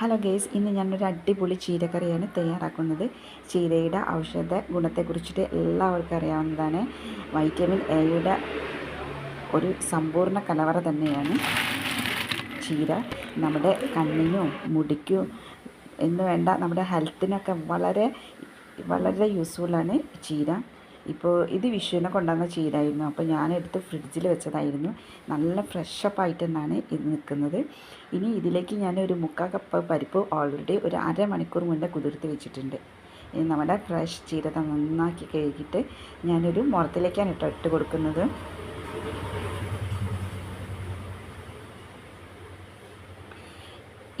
Hello guys ഇന്ന് ഞാനൊരു അടിപൊളി ചീരക്കറിയാണ് തയ്യാറാക്കുന്നത്. ചീരയുടെ ഔഷധ ഗുണത്തെക്കുറിച്ചിട്ട് എല്ലാവർക്കും അറിയാവുന്നതാണ്. വൈറ്റമിൻ എയുടെ ഒരു സമ്പൂർണ കലവറ തന്നെയാണ് ചീര. നമ്മുടെ കണ്ണിനും മുടിക്കും എന്ന് വേണ്ട നമ്മുടെ ഹെൽത്തിനൊക്കെ വളരെ വളരെ യൂസ്ഫുള്ളാണ് ചീര. ഇപ്പോൾ ഇത് വിഷുവിനെ കൊണ്ടുവന്ന ചീരായിരുന്നു. അപ്പോൾ ഞാനെടുത്ത് ഫ്രിഡ്ജിൽ വെച്ചതായിരുന്നു. നല്ല ഫ്രഷപ്പ് ആയിട്ട് തന്നെയാണ് ഇത് നിൽക്കുന്നത്. ഇനി ഇതിലേക്ക് ഞാൻ ഒരു മുക്കാൽ കപ്പ് പരിപ്പ് ഓൾറെഡി ഒരു അരമണിക്കൂർ മുന്നേ കുതിർത്ത് വെച്ചിട്ടുണ്ട്. ഇനി നമ്മുടെ ഫ്രഷ് ചീര നന്നാക്കി കഴുകിയിട്ട് ഞാനൊരു മുറത്തിലേക്കാണ് ഇട്ട് ഇട്ട് കൊടുക്കുന്നത്.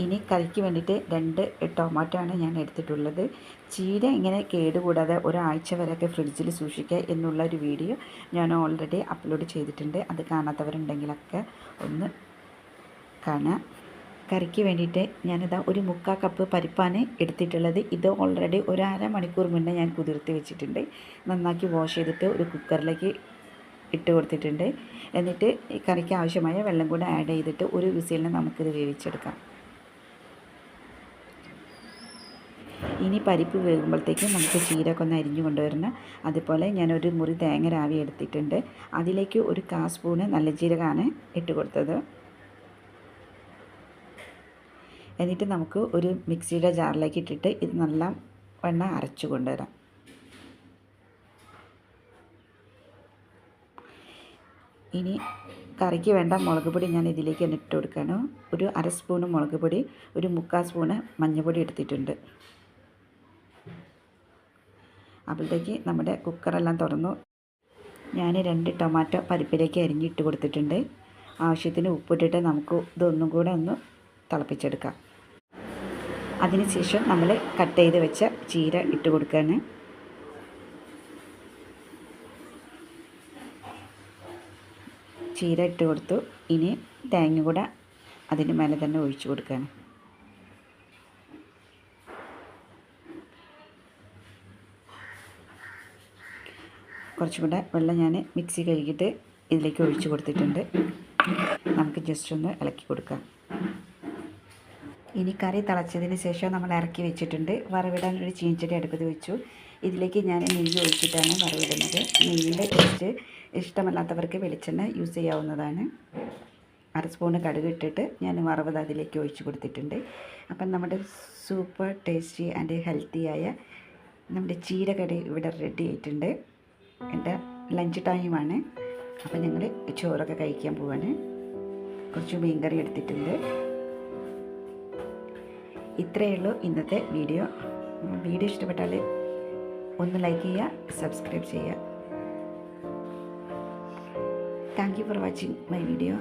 ഇനി കറിക്ക് വേണ്ടിയിട്ട് രണ്ട് ടൊമാറ്റോ ആണ് ഞാൻ എടുത്തിട്ടുള്ളത്. ചീര ഇങ്ങനെ കേടുകൂടാതെ ഒരാഴ്ച വരെയൊക്കെ ഫ്രിഡ്ജിൽ സൂക്ഷിക്കുക എന്നുള്ള ഒരു വീഡിയോ ഞാൻ ഓൾറെഡി അപ്ലോഡ് ചെയ്തിട്ടുണ്ട്. അത് കാണാത്തവരുണ്ടെങ്കിലൊക്കെ ഒന്ന് കാണാം. കറിക്ക് വേണ്ടിയിട്ട് ഞാനിതാ ഒരു മുക്കാൽ കപ്പ് പരിപ്പാണ് എടുത്തിട്ടുള്ളത്. ഇത് ഓൾറെഡി ഒരു അര മണിക്കൂർ മുന്നേ ഞാൻ കുതിർത്തി വെച്ചിട്ടുണ്ട്. നന്നാക്കി വാഷ് ചെയ്തിട്ട് ഒരു കുക്കറിലേക്ക് ഇട്ട് കൊടുത്തിട്ടുണ്ട്. എന്നിട്ട് കറിക്ക് ആവശ്യമായ വെള്ളം കൂടെ ആഡ് ചെയ്തിട്ട് ഒരു വിസിലിന് നമുക്കിത് വേവിച്ചെടുക്കാം. ഇനി പരിപ്പ് വേകുമ്പോഴത്തേക്കും നമുക്ക് ചീരൊക്കെ ഒന്ന് അരിഞ്ഞു കൊണ്ടുവരണം അതുപോലെ ഞാനൊരു മുറി തേങ്ങ രാവി എടുത്തിട്ടുണ്ട്. അതിലേക്ക് ഒരു കാ സ്പൂണ് നല്ല ജീരകമാണ് ഇട്ട് കൊടുത്തത്. എന്നിട്ട് നമുക്ക് ഒരു മിക്സിയുടെ ജാറിലേക്ക് ഇട്ടിട്ട് ഇത് നല്ല വെണ്ണ അരച്ചു കൊണ്ടുവരാം. ഇനി കറിക്ക് വേണ്ട മുളക് പൊടി ഞാൻ ഇതിലേക്ക് ഇട്ട് കൊടുക്കുകയാണ് ഒരു അര സ്പൂണ് മുളക് പൊടി ഒരു മുക്കാൽ സ്പൂണ് മഞ്ഞൾപ്പൊടി എടുത്തിട്ടുണ്ട്. അപ്പോഴത്തേക്ക് നമ്മുടെ കുക്കറെല്ലാം തുറന്നു. ഞാൻ രണ്ട് ടൊമാറ്റോ പരിപ്പിലേക്ക് അരിഞ്ഞിട്ട് കൊടുത്തിട്ടുണ്ട്. ആവശ്യത്തിന് ഉപ്പിട്ടിട്ട് നമുക്ക് ഇതൊന്നും കൂടെ ഒന്ന് തിളപ്പിച്ചെടുക്കാം. അതിനുശേഷം നമ്മൾ കട്ട് ചെയ്ത് വെച്ച ചീര ഇട്ട് കൊടുക്കുകയാണ്. ചീര ഇട്ട് കൊടുത്തു. ഇനി തേങ്ങ കൂടെ അതിന് മേലെ തന്നെ ഒഴിച്ചു കൊടുക്കുകയാണ്. കുറച്ചും കൂടെ വെള്ളം ഞാൻ മിക്സി കഴുകിയിട്ട് ഇതിലേക്ക് ഒഴിച്ചു കൊടുത്തിട്ടുണ്ട്. നമുക്ക് ജസ്റ്റ് ഒന്ന് ഇളക്കി കൊടുക്കാം. ഇനി കറി തിളച്ചതിന് ശേഷം നമ്മൾ ഇറക്കി വെച്ചിട്ടുണ്ട്. വറവിടാൻ ഒരു ചീഞ്ചടി അടുപ്പത്ത് വെച്ചു. ഇതിലേക്ക് ഞാൻ നെയ്യ് ഒഴിച്ചിട്ടാണ് വറവിടുന്നത്. നെയ്യിന്റെ ടേസ്റ്റ് ഇഷ്ടമല്ലാത്തവർക്ക് വെളിച്ചെണ്ണ യൂസ് ചെയ്യാവുന്നതാണ്. അര സ്പൂണ് കടുക് ഇട്ടിട്ട് ഞാൻ വറവത് അതിലേക്ക് ഒഴിച്ചു കൊടുത്തിട്ടുണ്ട്. അപ്പം നമ്മുടെ സൂപ്പർ ടേസ്റ്റി ആൻഡ് ഹെൽത്തിയായ നമ്മുടെ ചീരകടി ഇവിടെ റെഡി ആയിട്ടുണ്ട്. എന്റെ ലഞ്ച് ടൈമാണ് അപ്പം ഞങ്ങൾ ചോറൊക്കെ കഴിക്കാൻ പോവാണ്. കുറച്ച് മീൻകറി എടുത്തിട്ടുണ്ട്. ഇത്രയേ ഉള്ളൂ ഇന്നത്തെ വീഡിയോ വീഡിയോ ഇഷ്ടപ്പെട്ടാൽ ഒന്ന് ലൈക്ക് ചെയ്യുക സബ്സ്ക്രൈബ് ചെയ്യുക. Thank you for watching my video